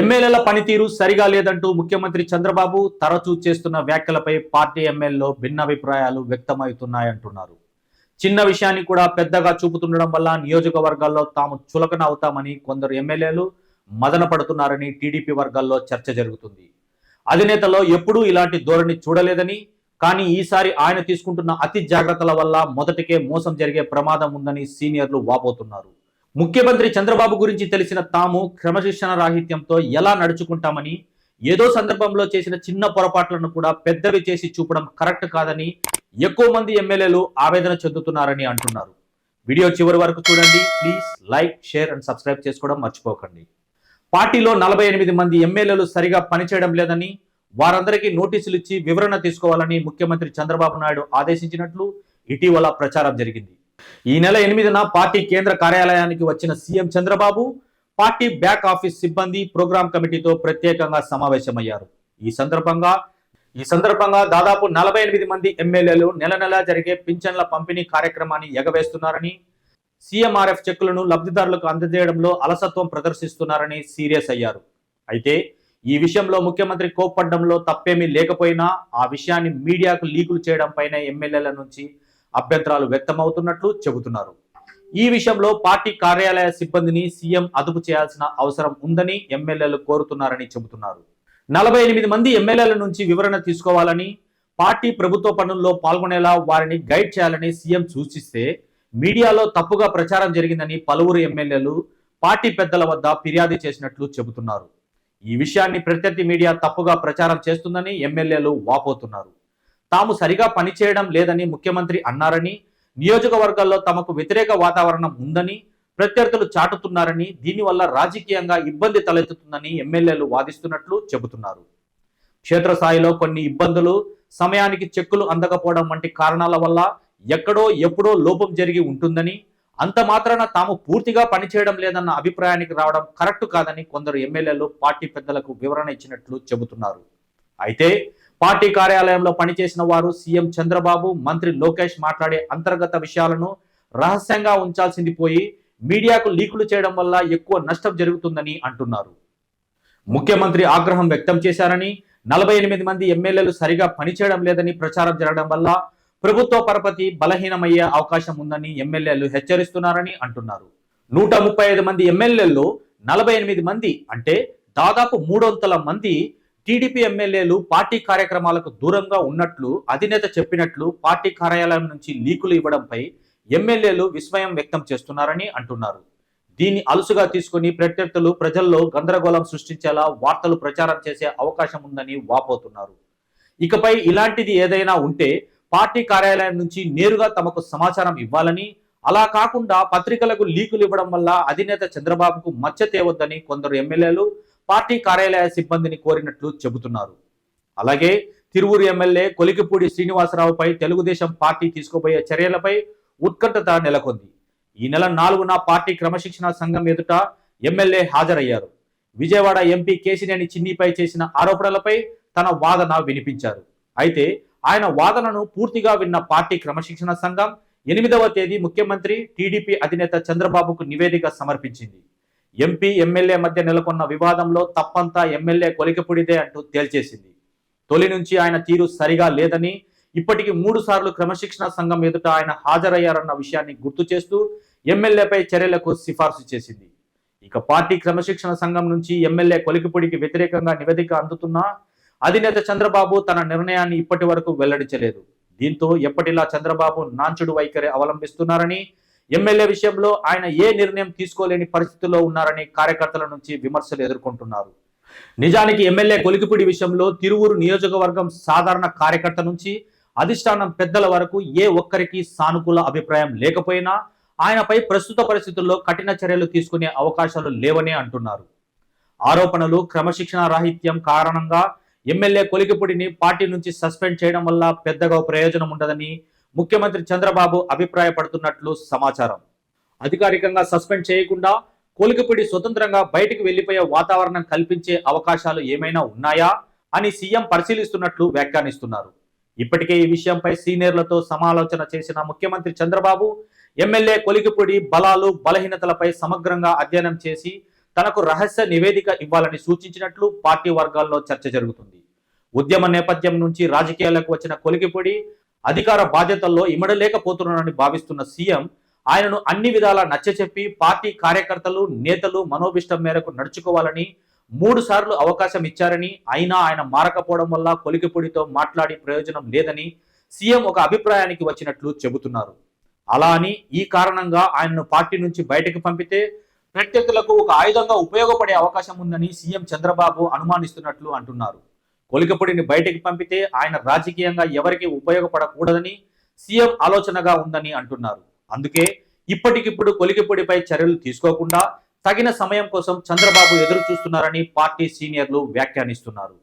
ఎమ్మెల్యేల పనితీరు సరిగా లేదంటూ ముఖ్యమంత్రి చంద్రబాబు తరచూ చేస్తున్న వ్యాఖ్యలపై పార్టీ ఎమ్మెల్యేలో భిన్నాభిప్రాయాలు వ్యక్తమవుతున్నాయంటున్నారు. చిన్న విషయాన్ని కూడా పెద్దగా చూపుతుండడం వల్ల నియోజకవర్గాల్లో తాము చులకన అవుతామని కొందరు ఎమ్మెల్యేలు మదన పడుతున్నారని టీడీపీ వర్గాల్లో చర్చ జరుగుతుంది. అధినేతలో ఎప్పుడూ ఇలాంటి ధోరణి చూడలేదని కానీ ఈసారి ఆయన తీసుకుంటున్న అతి జాగ్రత్తల వల్ల మొదటికే మోసం జరిగే ప్రమాదం ఉందని సీనియర్లు వాపోతున్నారు. ముఖ్యమంత్రి చంద్రబాబు గురించి తెలిసిన తాము క్రమశిక్షణ రాహిత్యంతో ఎలా నడుచుకుంటామని ఏదో సందర్భంలో చేసిన చిన్న పొరపాట్లను కూడా పెద్దవి చేసి చూపడం కరెక్ట్ కాదని ఎక్కువ మంది ఎమ్మెల్యేలు ఆవేదన చెందుతున్నారని అంటున్నారు. వీడియో చివరి వరకు చూడండి. Please like share and subscribe చేసుకోవడం మర్చిపోకండి. పార్టీలో నలభై ఎనిమిది మంది ఎమ్మెల్యేలు సరిగా పనిచేయడం లేదని వారందరికీ నోటీసులు ఇచ్చి వివరణ తీసుకోవాలని ముఖ్యమంత్రి చంద్రబాబు నాయుడు ఆదేశించినట్లు ఇటీవల ప్రచారం జరిగింది. ఈ నెల ఎనిమిదిన పార్టీ కేంద్ర కార్యాలయానికి వచ్చిన CM Chandrababu party back office సిబ్బంది ప్రోగ్రాం కమిటీతో ప్రత్యేకంగా సమావేశమయ్యారు. ఈ సందర్భంగా ఈ సందర్భంగా దాదాపు నలభై ఎనిమిది మంది ఎమ్మెల్యేలు నెల నెలా జరిగే పింఛన్ల పంపిణీ కార్యక్రమాన్ని ఎగవేస్తున్నారని సీఎంఆర్ఎఫ్ చెక్కులను లబ్ధిదారులకు అందజేయడంలో అలసత్వం ప్రదర్శిస్తున్నారని సీరియస్ అయ్యారు. అయితే ఈ విషయంలో ముఖ్యమంత్రి కోప్పడ్డంలో తప్పేమీ లేకపోయినా ఆ విషయాన్ని మీడియాకు లీకులు చేయడం పైన ఎమ్మెల్యేల నుంచి అభ్యంతరాలు వ్యక్తమవుతున్నట్లు చెబుతున్నారు. ఈ విషయంలో పార్టీ కార్యాలయ సిబ్బందిని సీఎం అదుపు చేయాల్సిన అవసరం ఉందని ఎమ్మెల్యేలు కోరుతున్నారని చెబుతున్నారు. నలభై ఎనిమిది మంది ఎమ్మెల్యేల నుంచి వివరణ తీసుకోవాలని పార్టీ ప్రభుత్వ పనుల్లో పాల్గొనేలా వారిని గైడ్ చేయాలని సీఎం సూచిస్తే మీడియాలో తప్పుగా ప్రచారం జరిగిందని పలువురు ఎమ్మెల్యేలు పార్టీ పెద్దల వద్ద ఫిర్యాదు చేసినట్లు చెబుతున్నారు. ఈ విషయాన్ని ప్రత్యర్థి మీడియా తప్పుగా ప్రచారం చేస్తుందని ఎమ్మెల్యేలు వాపోతున్నారు. తాము సరిగా పనిచేయడం లేదని ముఖ్యమంత్రి అన్నారని నియోజకవర్గాల్లో తమకు వ్యతిరేక వాతావరణం ఉందని ప్రత్యర్థులు చాటుతున్నారని దీనివల్ల రాజకీయంగా ఇబ్బంది తలెత్తుతుందని ఎమ్మెల్యేలు వాదిస్తున్నట్లు చెబుతున్నారు. క్షేత్రస్థాయిలో కొన్ని ఇబ్బందులు సమయానికి చెక్కులు అందకపోవడం వంటి కారణాల వల్ల ఎక్కడో ఎప్పుడో లోపం జరిగి ఉంటుందని అంత మాత్రాన తాము పూర్తిగా పనిచేయడం లేదన్న అభిప్రాయానికి రావడం కరెక్ట్ కాదని కొందరు ఎమ్మెల్యేలు పార్టీ పెద్దలకు వివరణ ఇచ్చినట్లు చెబుతున్నారు. అయితే పార్టీ కార్యాలయంలో పనిచేసిన వారు సీఎం చంద్రబాబు మంత్రి లోకేష్ మాట్లాడే అంతర్గత విషయాలను రహస్యంగా ఉంచాల్సింది పోయి మీడియాకు లీకులు చేయడం వల్ల ఎక్కువ నష్టం జరుగుతుందని అంటున్నారు. ముఖ్యమంత్రి ఆగ్రహం వ్యక్తం చేశారని నలభై ఎనిమిది మంది ఎమ్మెల్యేలు సరిగా పనిచేయడం లేదని ప్రచారం జరగడం వల్ల ప్రభుత్వ పరపతి బలహీనమయ్యే అవకాశం ఉందని ఎమ్మెల్యేలు హెచ్చరిస్తున్నారని అంటున్నారు. నూట ముప్పై ఐదు మంది ఎమ్మెల్యేల్లో నలభై ఎనిమిది మంది అంటే దాదాపు మూడొంతల మంది టీడీపీ ఎమ్మెల్యేలు పార్టీ కార్యక్రమాలకు దూరంగా ఉన్నట్లు అధినేత చెప్పినట్లు పార్టీ కార్యాలయం నుంచి లీకులు ఇవ్వడంపై ఎమ్మెల్యేలు విస్మయం వ్యక్తం చేస్తున్నారని అంటున్నారు. దీన్ని అలుసుగా తీసుకుని ప్రత్యర్థులు ప్రజల్లో గందరగోళం సృష్టించేలా వార్తలు ప్రచారం చేసే అవకాశం ఉందని వాపోతున్నారు. ఇకపై ఇలాంటిది ఏదైనా ఉంటే పార్టీ కార్యాలయం నుంచి నేరుగా తమకు సమాచారం ఇవ్వాలని అలా కాకుండా పత్రికలకు లీకులు ఇవ్వడం వల్ల అధినేత చంద్రబాబుకు మచ్చ తేవద్దని కొందరు ఎమ్మెల్యేలు పార్టీ కార్యాలయ సిబ్బందిని కోరినట్లు చెబుతున్నారు. అలాగే తిరువురు ఎమ్మెల్యే కొలికిపూడి శ్రీనివాసరావుపై తెలుగుదేశం పార్టీ తీసుకోబోయే చర్యలపై ఉత్కంఠత నెలకొంది. ఈ నెల నాలుగున పార్టీ క్రమశిక్షణ సంఘం ఎదుట ఎమ్మెల్యే హాజరయ్యారు. విజయవాడ ఎంపీ కేసినేని చిన్నిపై చేసిన ఆరోపణలపై తన వాదన వినిపించారు. అయితే ఆయన వాదనను పూర్తిగా విన్న పార్టీ క్రమశిక్షణ సంఘం ఎనిమిదవ తేదీ ముఖ్యమంత్రి టీడీపీ అధినేత చంద్రబాబుకు నివేదిక సమర్పించింది. ఎంపీ ఎమ్మెల్యే మధ్య నెలకొన్న వివాదంలో తప్పంతా ఎమ్మెల్యే కొలికపుడిదే అంటూ తేల్చేసింది. తొలి నుంచి ఆయన తీరు సరిగా లేదని ఇప్పటికి మూడు సార్లు క్రమశిక్షణ సంఘం ఎదుట ఆయన హాజరయ్యారన్న విషయాన్ని గుర్తు చేస్తూ ఎమ్మెల్యేపై చర్యలకు సిఫార్సు చేసింది. ఇక పార్టీ క్రమశిక్షణ సంఘం నుంచి ఎమ్మెల్యే కొలికిపూడికి వ్యతిరేకంగా నివేదిక అందుతున్నా అధినేత చంద్రబాబు తన నిర్ణయాన్ని ఇప్పటి వరకు వెల్లడించలేదు. దీంతో ఎప్పటిలా చంద్రబాబు నాంచుడు వైఖరి అవలంబిస్తున్నారని ఎమ్మెల్యే విషయంలో ఆయన ఏ నిర్ణయం తీసుకోలేని పరిస్థితుల్లో ఉన్నారని కార్యకర్తల నుంచి విమర్శలు ఎదుర్కొంటున్నారు. నిజానికి ఎమ్మెల్యే కొలికిపూడి విషయంలో తిరువురు నియోజకవర్గం సాధారణ కార్యకర్త నుంచి అధిష్టానం పెద్దల వరకు ఏ ఒక్కరికి సానుకూల అభిప్రాయం లేకపోయినా ఆయనపై ప్రస్తుత పరిస్థితుల్లో కఠిన చర్యలు తీసుకునే అవకాశాలు లేవనే అంటున్నారు. ఆరోపణలు క్రమశిక్షణ రాహిత్యం కారణంగా ఎమ్మెల్యే కొలికిపూడిని పార్టీ నుంచి సస్పెండ్ చేయడం వల్ల పెద్దగా ప్రయోజనం ఉండదని ముఖ్యమంత్రి చంద్రబాబు అభిప్రాయపడుతున్నట్లు సమాచారం. అధికారికంగా సస్పెండ్ చేయకుండా కొలికిపూడి స్వతంత్రంగా బయటికి వెళ్ళిపోయే వాతావరణం కల్పించే అవకాశాలు ఏమైనా ఉన్నాయా అని సీఎం పరిశీలిస్తున్నట్లు వ్యాఖ్యానిస్తున్నారు. ఇప్పటికే ఈ విషయంపై సీనియర్లతో సమాలోచన చేసిన ముఖ్యమంత్రి చంద్రబాబు ఎమ్మెల్యే కొలికిపూడి బలాలు బలహీనతలపై సమగ్రంగా అధ్యయనం చేసి తనకు రహస్య నివేదిక ఇవ్వాలని సూచించినట్లు పార్టీ వర్గాల్లో చర్చ జరుగుతుంది. ఉద్యమ నేపథ్యం నుంచి రాజకీయాలకు వచ్చిన కొలికిపూడి అధికార బాధ్యతల్లో ఇమడలేకపోతున్నానని భావిస్తున్న సీఎం ఆయనను అన్ని విధాలా నచ్చచెప్పి పార్టీ కార్యకర్తలు నేతలు మనోభిష్టం మేరకు నడుచుకోవాలని మూడు సార్లు అవకాశం ఇచ్చారని అయినా ఆయన మారకపోవడం వల్ల కొలికిపొడితో మాట్లాడి ప్రయోజనం లేదని సీఎం ఒక అభిప్రాయానికి వచ్చినట్లు చెబుతున్నారు. అలా అని ఈ కారణంగా ఆయనను పార్టీ నుంచి బయటకు పంపితే ప్రత్యర్థులకు ఒక ఆయుధంగా ఉపయోగపడే అవకాశం ఉందని సీఎం చంద్రబాబు అనుమానిస్తున్నట్లు అంటున్నారు. కొలికపొడిని బయటకు పంపితే ఆయన రాజకీయంగా ఎవరికి ఉపయోగపడకూడదని సీఎం ఆలోచనగా ఉందని అంటున్నారు. అందుకే ఇప్పటికిప్పుడు కొలికిపొడిపై చర్యలు తీసుకోకుండా తగిన సమయం కోసం చంద్రబాబు ఎదురు చూస్తున్నారని పార్టీ సీనియర్లు వ్యాఖ్యానిస్తున్నారు.